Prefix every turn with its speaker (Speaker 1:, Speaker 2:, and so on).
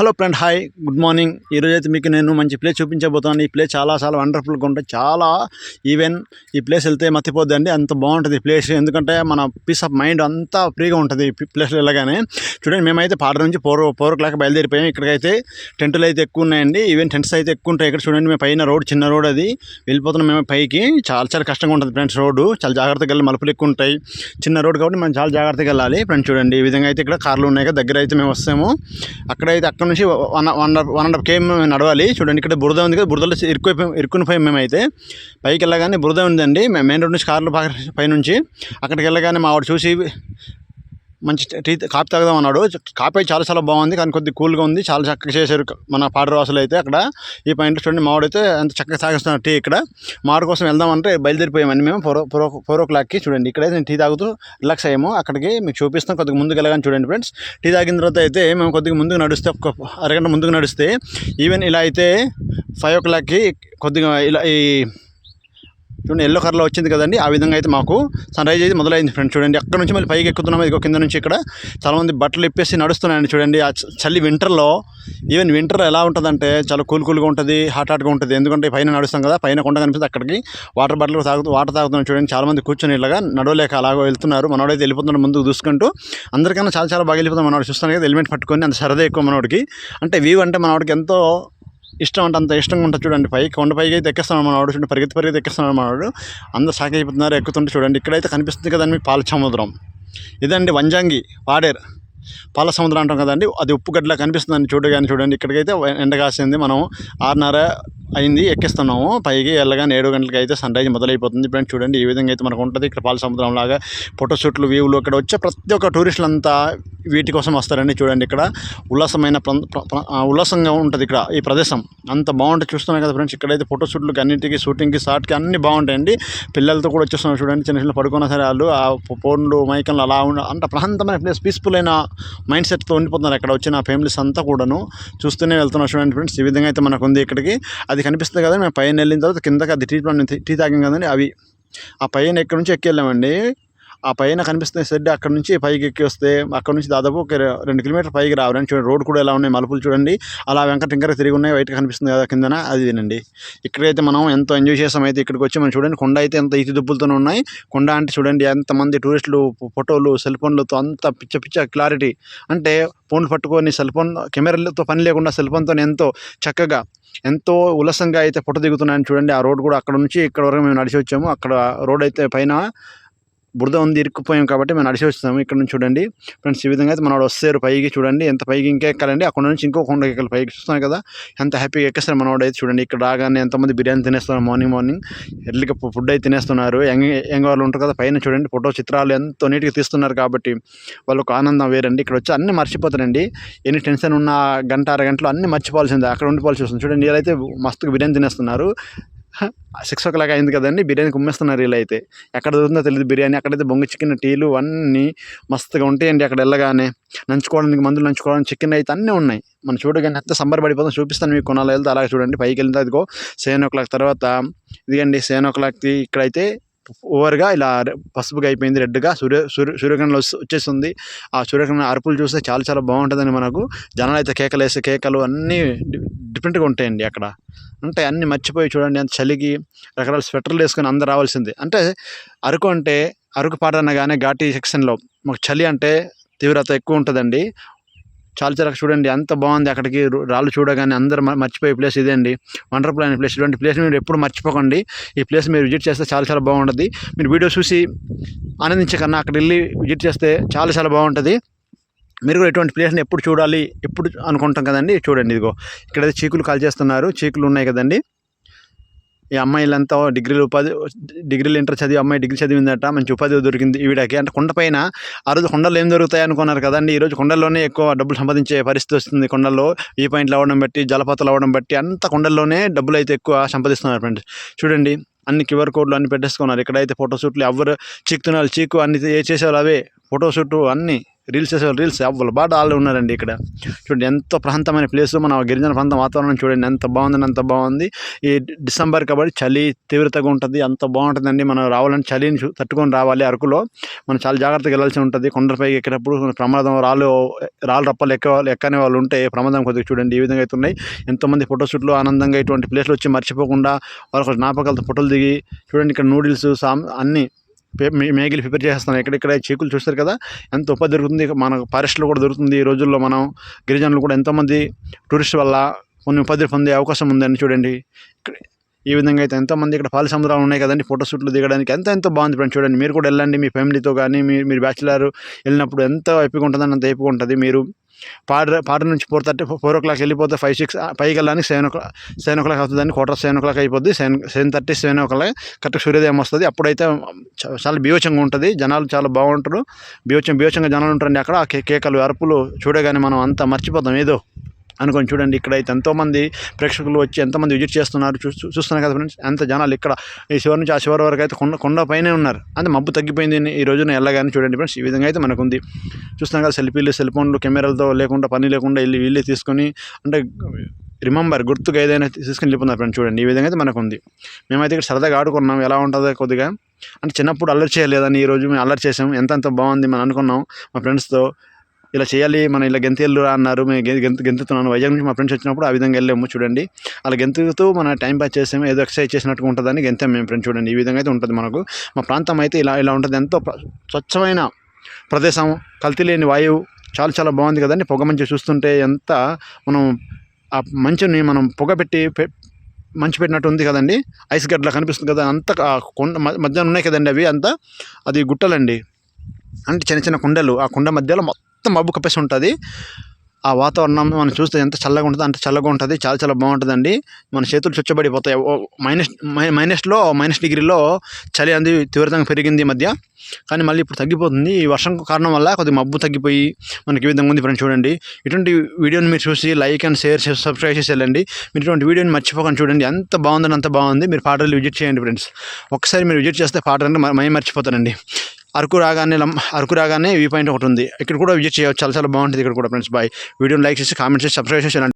Speaker 1: Hello friend hi good morning. ఈరోజు అయితే మీకు నేను మంచి ప్లేస్ చూపించబోతున్నాను. ఈ ప్లేస్ చాలా చాలా వండర్ఫుల్గా ఉంటుంది చాలా ఈవెన్ ఈ ప్లేస్ వెళ్తే మర్చిపోద్దండి అంత బాగుంటుంది ఈ ప్లేస్. ఎందుకంటే మన పీస్ ఆఫ్ మైండ్ అంతా ఫ్రీగా ఉంటుంది ఈ ప్లేస్లో వెళ్ళగానే. చూడండి మేమైతే పాడ నుంచి ఫోర్ ఫోర్ క్లాక్ బయలుదేరిపోయాం. ఇక్కడికైతే టెంట్లు అయితే ఎక్కువ ఉన్నాయండి. ఈవెన్ టెంట్స్ అయితే ఎక్కువ ఉంటాయి. ఇక్కడ చూడండి మేము పైన రోడ్ చిన్న రోడ్ అది. వెళ్ళిపోతున్నాం మేము పైకి. చాలా చాలా కష్టంగా ఉంటుంది ఫ్రెండ్స్ రోడ్డు. చాలా జాగ్రత్తగా వెళ్ళి మలుపులు ఎక్కువ ఉంటాయి. చిన్న రోడ్ కాబట్టి మనం చాలా జాగ్రత్తగా వెళ్ళాలి. ఫ్రెండ్స్ చూడండి ఈ విధంగా అయితే ఇక్కడ కార్లు ఉన్నాయి కదా దగ్గర అయితే మేము వస్తాము. అక్కడైతే అక్కడ నుంచి one one one and half KM నడవాలి. చూడండి ఇక్కడ బురద ఉంది కదా బురదలో ఇరుక్కుపోయి ఇరుక్కునిపోయాం మేమైతే. పైకి వెళ్ళగానే బురద ఉందండి. మేము మెయిన్ రోడ్ నుంచి కార్లు పై- పైనుంచి. అక్కడికి వెళ్ళగానే మా వాడు చూసి మంచి టీ కాఫీ తాగుదాం అన్నాడు. కాఫీ చాలా చాలా బాగుంది కానీ కొద్దిగా కూల్గా ఉంది. చాలా చక్కగా చేశారు మన పాడరాసులు అయితే అక్కడ. ఈ పాయింట్ చూడండి మావాడైతే ఎంత చక్కగా తాగిస్తున్నారు టీ ఇక్కడ. మావాడి కోసం వెళ్దామంటే బయలుదేరిపోయామని మేము. ఫోర్ ఫోర్ ఫోర్ ఓ క్లాక్కి చూడండి. ఇక్కడ నేను టీ తాగుతూ రిలాక్స్ అయ్యాము. అక్కడికి మీకు చూపిస్తాం కొద్దిగా ముందుకు వెళ్ళగానే చూడండి ఫ్రెండ్స్. టీ తాగిన తర్వాత అయితే మేము కొద్దిగా ముందుకు నడిస్తే ఒక అరగంట ముందుకు నడిస్తే ఈవెన్ ఇలా అయితే ఫైవ్ ఓ క్లాక్కి కొద్దిగా ఇలా ఈ చూడండి ఎల్లో కలర్లో వచ్చింది కదండి. ఆ విధంగా అయితే మాకు సన్ రైజ్ అయితే మొదలైంది ఫ్రెండ్స్ చూడండి అక్కడ నుంచి మళ్ళీ పైకి ఎక్కుతున్నాం ఇదిగో కింద నుంచి ఇక్కడ చాలామంది బట్టలు ఇప్పేసి నడుస్తున్నాయండి చూడండి. ఆ చలి వింటర్లో ఈవెన్ వింటర్ ఎలా ఉంటుందంటే చాలా కూల్ కూల్గా ఉంటుంది హాట్ హాట్గా ఉంటుంది. ఎందుకంటే పైన నడుస్తాం కదా పైన కొండ కనిపిస్తుంది అక్కడికి వాటర్ బాటిల్ తాగుతూ వాటర్ తాగుతున్నాం చూడండి. చాలామంది కూర్చొని ఇలాగా నడవలేక అలాగో వెళ్తున్నారు. మనోడైతే వెళ్ళిపోతున్నాడు ముందుకు చూసుకుంటూ అందరికన్నా చాలా చాలా బాగా వెళ్ళిపోతాం మనోడు. చూస్తాను కదా హెల్మెట్ పట్టుకొని అంత సరదా ఎక్కువ మనోడికి. అంటే వ్యూ అంటే మనోడికి ఎంతో ఇష్టం అంటే అంత ఇష్టంగా ఉంటుంది చూడండి. పైకి కొండ పైకి అయితే ఎక్కిస్తున్నాడు మనవాడు చూడండి. పరిగెత్తి పరిగెత్తి ఎక్కిస్తున్నాడు మనవాడు. అందరూ షాక్ అయిపోతున్నారు ఎక్కుతుంటే చూడండి. ఇక్కడైతే కనిపిస్తుంది కదండి మీకు పాల సముద్రం. ఇదండి వంజంగి వాడేర్. పాల సముద్రం అంటాం కదండి. అది ఉప్పుగడ్డలా కనిపిస్తుందండి చూడగానే చూడండి. ఇక్కడికైతే ఎండ కాసింది. మనం ఆరున్నర అయింది ఎక్కిస్తున్నాము. పైకి వెళ్ళగానే ఏడు గంటలకి అయితే సన్ రైజ్ మొదలైపోతుంది. ఇప్పుడు చూడండి. ఈ విధంగా అయితే మనకు ఉంటుంది. ఇక్కడ పాల సముద్రం లాగా ఫోటోషూట్లు వ్యూలు ఇక్కడ వచ్చే ప్రతి ఒక్క టూరిస్టులంతా వీటి కోసం వస్తారండి చూడండి ఇక్కడ. ఉల్లాసమైన ప్రం- ఉల్లాసంగా ఉంటుంది ఇక్కడ ఈ ప్రదేశం. అంత బాగుంటుంది చూస్తున్నాం కదా ఫ్రెండ్స్. ఇక్కడైతే ఫోటోషూట్లకి అన్నిటికీ షూటింగ్కి షార్ట్కి అన్ని బాగుంటాయండి. పిల్లలతో కూడా వచ్చేస్తున్నారు చూడండి. చిన్న చిన్న పడుకున్న సరే వాళ్ళు ఆ ఫోన్లు మైకన్లు అలా ఉండ అంత ప్రశాంతమైన ప్లేస్ పీస్ఫుల్ అయిన మైండ్ సెట్తో ఉండిపోతున్నారు అక్కడ వచ్చిన ఫ్యామిలీస్ అంతా కూడాను. చూస్తూనే వెళ్తున్నారు చూడండి ఫ్రెండ్స్. ఈ విధంగా అయితే మనకు ఉంది ఇక్కడికి. అది కనిపిస్తుంది కదా మేము పైన వెళ్ళిన తర్వాత కిందకి అది టీ టీ తాగాం కదండి అవి. ఆ పైన ఎక్కడి నుంచి ఎక్కి వెళ్ళామండి. ఆ పైన కనిపిస్తున్న షెడ్ అక్కడ నుంచి పైకి ఎక్కి వస్తే అక్కడ నుంచి దాదాపు ఒక రెండు కిలోమీటర్ పైకి రావడానికి చూడండి రోడ్ కూడా ఎలా ఉన్నాయి మలుపులు చూడండి. అలా వెంకట ఇంకా తిరిగి ఉన్నాయి వైట్ కనిపిస్తుంది కదా కిందన అది వినండి. ఇక్కడైతే మనం ఎంతో ఎంజాయ్ చేసాం. అయితే ఇక్కడికి వచ్చి మనం చూడండి కొండ అయితే ఎంత ఇటు దుబ్బులతోనే ఉన్నాయి. కొండ అంటే చూడండి ఎంతమంది టూరిస్టులు ఫోటోలు సెల్ ఫోన్లతో అంత పిచ్చ పిచ్చ క్లారిటీ. అంటే ఫోన్లు పట్టుకొని సెల్ ఫోన్ కెమెరాలతో పని లేకుండా సెల్ ఫోన్తో ఎంతో చక్కగా ఎంతో ఉల్లాసంగా అయితే ఫోటో దిగుతున్నాయని చూడండి. ఆ రోడ్ కూడా అక్కడ నుంచి ఇక్కడ వరకు మేము నడిచి వచ్చాము. అక్కడ రోడ్ అయితే పైన బురద ఉంది ఇరుక్కుపోయాం కాబట్టి మేము నడిచి వస్తాము ఇక్కడ నుంచి చూడండి. ఫ్రెండ్స్ ఈ విధంగా అయితే మనవాడు వస్తారు పైకి చూడండి. ఎంత పైకి ఇంకా ఎక్కాలండి అక్కడ నుంచి ఇంకో కొండ ఎక్కాలి. పైకి చూస్తున్నాం కదా. ఎంత హ్యాపీగా ఎక్కేస్తారు మనవాడు అయితే చూడండి. ఇక్కడ రాగానే ఎంతమంది బిర్యానీ తినేస్తున్నారు మార్నింగ్ మార్నింగ్. ఎర్లీగా ఫుడ్ అయితే తినేస్తున్నారు. యంగ్ యంగ్ వాళ్ళు ఉంటారు కదా పైన చూడండి. ఫోటో చిత్రాలు ఎంతో నీట్గా తీస్తున్నారు కాబట్టి వాళ్ళకు ఆనందం వేరండి. ఇక్కడ వచ్చి అన్ని మర్చిపోతారండి. ఎన్ని టెన్షన్ ఉన్న గంట అర గంటలో అన్ని మర్చిపోవాల్సిందే. అక్కడ ఉండిపోవాల్సి వస్తుంది. చూడండి వీళ్ళైతే మస్తుగా బిర్యానీ తినేస్తున్నారు. సిక్స్ ఓ క్లాక్ అయింది కదండి బిర్యానీ కుమ్మేస్తున్నారు వీళ్ళైతే ఎక్కడ దొరుకుతుందో తెలియదు బిర్యానీ అక్కడైతే బొంగు చికెన్ టీలు అన్నీ మస్తుగా ఉంటాయండి అక్కడ వెళ్ళగానే. నంచుకోవడానికి మందులు నంచుకోవడానికి చికెన్ అయితే అన్నీ ఉన్నాయి. మనం చూడగానే అంత సంబర పడిపోతాం చూపిస్తాను మీకు కొనాలి వెళ్తే అలాగే చూడండి. పైకి వెళ్తే అదిగో సెవెన్ ఓ క్లాక్ తర్వాత ఇదిగండి సెవెన్ ఓ క్లాక్కి ఇక్కడైతే ఓవర్గా ఇలా పసుపుగా అయిపోయింది రెడ్గా సూర్య సూర్య సూర్యకిరణాలు వచ్చేస్తుంది. ఆ సూర్యకిరణ అరుపులు చూస్తే చాలా చాలా బాగుంటుందండి మనకు. జనాలు అయితే కేకలు వేసే కేకలు అన్నీ డిఫరెంట్గా ఉంటాయండి అక్కడ. అంటే అన్ని మర్చిపోయి చూడండి అంత చలికి రకరకాల స్వెటర్లు వేసుకొని అందరు రావాల్సిందే. అంటే అరకు అంటే అరకు పాడన్న కానీ ఘాటీ సెక్షన్లో మాకు చలి అంటే తీవ్రత ఎక్కువ ఉంటుందండి. చాలా చాలా చూడండి అంత బాగుంది అక్కడికి రాళ్ళు చూడగానే అందరూ మర్చిపోయే ప్లేస్ ఇదే అండి వండర్ఫుల్ అనే ప్లేస్. ఇటువంటి ప్లేస్ మీరు ఎప్పుడు మర్చిపోకండి. ఈ ప్లేస్ మీరు విజిట్ చేస్తే చాలా చాలా బాగుంటుంది. మీరు వీడియో చూసి ఆనందించే కన్నా అక్కడ వెళ్ళి విజిట్ చేస్తే చాలా చాలా బాగుంటుంది. మీరు కూడా ఎటువంటి ప్లేస్ని ఎప్పుడు చూడాలి ఎప్పుడు అనుకుంటాం కదండి? చూడండి ఇదిగో. ఇక్కడైతే చీకులు కాల్ చేస్తున్నారు చీకులు ఉన్నాయి కదండి. ఈ అమ్మాయిలంతా డిగ్రీలు ఉపాధి డిగ్రీలు ఇంటర్ చదివి అమ్మాయి డిగ్రీ చదివిందట. మంచి ఉపాధి దొరికింది ఈవిడకి. అంటే కొండపైన ఆ రోజు కొండలు ఏం దొరుకుతాయి అనుకున్నారు కదండి? ఈరోజు కొండల్లోనే ఎక్కువ డబ్బులు సంపాదించే పరిస్థితి వస్తుంది కొండల్లో. ఈ పాయింట్లు అవ్వడం బట్టి జలపాతాలు అవ్వడం బట్టి అంత కొండల్లోనే డబ్బులు అయితే ఎక్కువ సంపాదిస్తున్నారు ఫ్రెండ్స్. చూడండి అన్ని క్యూఆర్ కోడ్లు అన్ని పెట్టేసుకున్నారు. ఇక్కడైతే ఫోటోషూట్లు ఎవరు చీకుతున్నారు చీకు అన్ని ఏ చేసేవాళ్ళు అవే. ఫోటోషూట్ అన్నీ రీల్స్ చేసే రీల్స్ ఎవ్వరు బాగా వాళ్ళు ఉన్నారండి ఇక్కడ. చూడండి ఎంతో ప్రాంతమైన ప్లేస్ మన గిరిజన ప్రాంతం వాతావరణం చూడండి ఎంత బాగుందని అంత బాగుంది. ఈ డిసెంబర్ కాబట్టి చలి తీవ్రతగా ఉంటుంది అంత బాగుంటుందండి. మనం రావాలంటే చలిని చూ- తట్టుకొని రావాలి అరకులో. మనం చాలా జాగ్రత్తగా వెళ్ళాల్సి ఉంటుంది. కొండపైకి ఎక్కేటప్పుడు ప్రమాదం రాళ్ళు రాళ్ళు రప్పలు ఎక్క ఎక్కని వాళ్ళు ఉంటే ప్రమాదం కొద్దిగా చూడండి. ఈ విధంగా అయితే ఉన్నాయి ఎంతోమంది ఫోటోషూట్లు ఆనందంగా ఇటువంటి ప్లేస్లు వచ్చి మర్చిపోకుండా వాళ్ళకి జ్ఞాపకాలతో ఫోటోలు దిగి చూడండి ఇక్కడ నూడిల్స్ సామ్ అన్నీ మేగిలి ప్రిపేర్ చేస్తున్నాం ఎక్కడెక్కడ చీకులు చూస్తారు కదా? ఎంత ఉపాధి దొరుకుతుంది? మన ఫారెస్ట్లో కూడా దొరుకుతుంది. ఈ రోజుల్లో మనం గిరిజనులు కూడా ఎంతోమంది టూరిస్ట్ వల్ల కొన్ని ఉపాధి పొందే అవకాశం ఉందని చూడండి. ఈ విధంగా అయితే ఎంతోమంది ఇక్కడ పాలి సముద్రాలు ఉన్నాయి కదండి. ఫోటోషూట్లు దిగడానికి ఎంత ఎంతో బాగుంది ఫ్రెండ్స్ చూడండి. మీరు కూడా వెళ్ళండి మీ ఫ్యామిలీతో కానీ మీ మీరు బ్యాచిలర్ వెళ్ళినప్పుడు ఎంత ఎప్పుగా ఉంటుందని అంత ఎప్పుగా ఉంటుంది. మీరు పాడ పాట నుంచి four thirty four o'clock వెళ్ళిపోతే ఫైవ్ సిక్స్ పైకి వెళ్ళడానికి seven o'clock seven o'clock అవుతుందని క్వార్టర్ సెవెన్ ఓ క్లాక్ అయిపోద్ది. Seven seven thirty seven o'clock correct సూర్యోదయం వస్తుంది. అప్పుడైతే చాలా బీవచంగా ఉంటుంది. జనాలు చాలా బాగుంటారు. బీవచం బీవచంగా జనాలు ఉంటారండి అక్కడ. కేకలు అరుపులు చూడగానే మనం అంతా మర్చిపోతాం. ఏదో అనుకొని చూడండి ఇక్కడైతే ఎంతోమంది ప్రేక్షకులు వచ్చి ఎంతమంది విజిట్ చేస్తున్నారు. చూ చూస్తున్నారు కదా ఫ్రెండ్స్ ఎంత జనాలు ఇక్కడ. ఈ శివరి నుంచి ఆ శివరి వరకు అయితే కొండ కొండ పైనే ఉన్నారు. అంటే మబ్బు తగ్గిపోయింది ఈ రోజున వెళ్ళగానే చూడండి ఫ్రెండ్స్ ఈ విధంగా అయితే మనకు ఉంది చూస్తున్నాం కదా సెల్ఫీలు సెల్ ఫోన్లు కెమెరాలతో లేకుండా పని లేకుండా వెళ్ళి వీళ్ళే తీసుకొని అంటే రిమెంబర్ గుర్తుగా ఏదైనా తీసుకుని వెళ్ళిపోతున్నారు ఫ్రెండ్స్ చూడండి ఈ విధంగా అయితే మనకు ఉంది మేమైతే ఇక్కడ సరదాగా ఆడుకున్నాం ఎలా ఉంటుందో కొద్దిగా. అంటే చిన్నప్పుడు అల్లరి చేయలేదని ఈ రోజు మేము అల్లరి చేసాం ఎంత ఎంత బాగుంది మనం అనుకున్నాం మా ఫ్రెండ్స్తో. ఇలా చేయాలి మన ఇలా గెంతెళ్ళు అన్నారు మేము గెంత గెంతు గెంతుతున్నాను. వైజాగ్ నుంచి మా ఫ్రెండ్స్ వచ్చినప్పుడు ఆ విధంగా వెళ్ళాము చూడండి. అలా గెంతుతూ మన టైం పాస్ చేసాము ఏదో ఎక్సర్సైజ్ చేసినట్టుగా ఉంటుందని గెంతాం మేము ఫ్రెండ్స్ చూడండి. ఈ విధంగా అయితే ఉంటుంది మనకు. మా ప్రాంతం అయితే ఇలా ఇలా ఉంటుంది. ఎంతో స్వచ్ఛమైన ప్రదేశం కల్తీ లేని వాయువు చాలా చాలా బాగుంది కదండి. పొగ మంచి చూస్తుంటే ఎంత మనం ఆ మంచుని మనం పొగ పెట్టి పె- మంచు పెట్టినట్టు ఉంది కదండి. ఐస్ గడ్డలా కనిపిస్తుంది కదా అంత కొండ మధ్యాహ్నం ఉన్నాయి కదండి అవి అంతా. అది గుట్టలండి. అంటే చిన్న చిన్న కుండలు. ఆ కుండ మధ్యలో మొత్తం మబ్బు కప్పేసి ఉంటుంది. ఆ వాతావరణం మనం చూస్తే ఎంత చల్లగా ఉంటుందో అంత చల్లగా ఉంటుంది. చాలా చాలా బాగుంటుందండి. మన చేతులు చుచ్చబడిపోతాయి మైనస్ మైనస్లో మైనస్ డిగ్రీలో చలి అనేది తీవ్రతంగా పెరిగింది ఈ మధ్య. కానీ మళ్ళీ ఇప్పుడు తగ్గిపోతుంది. ఈ వర్షం కారణం వల్ల కొద్దిగా మబ్బు తగ్గిపోయి మనకి ఈ విధంగా ఉంది ఫ్రెండ్స్ చూడండి. ఇటువంటి వీడియోని మీరు చూసి లైక్ అండ్ షేర్ చేసి సబ్స్క్రైబ్ చేసి వెళ్ళండి. మీరు ఇటువంటి వీడియోని మర్చిపోకండి చూడండి. ఎంత బాగుందని అంత బాగుంది. మీరు పాటలు విజిట్ చేయండి ఫ్రెండ్స్. ఒకసారి మీరు విజిట్ చేస్తే పాటలు అంటే మై మర్చిపోతారండి అరకు రాగానే అరకు రాగానే వ్యూ పాయింట్ ఒకటి ఉంది. ఇక్కడ కూడా విజిట్ చేయవచ్చు చాలా చాలా బాగుంటుంది ఇక్కడ కూడా ఫ్రెండ్స్ బాయ్ వీడియోని లైక్ చేసి కామెంట్ చేసి సబ్స్క్రైబ్ చేసి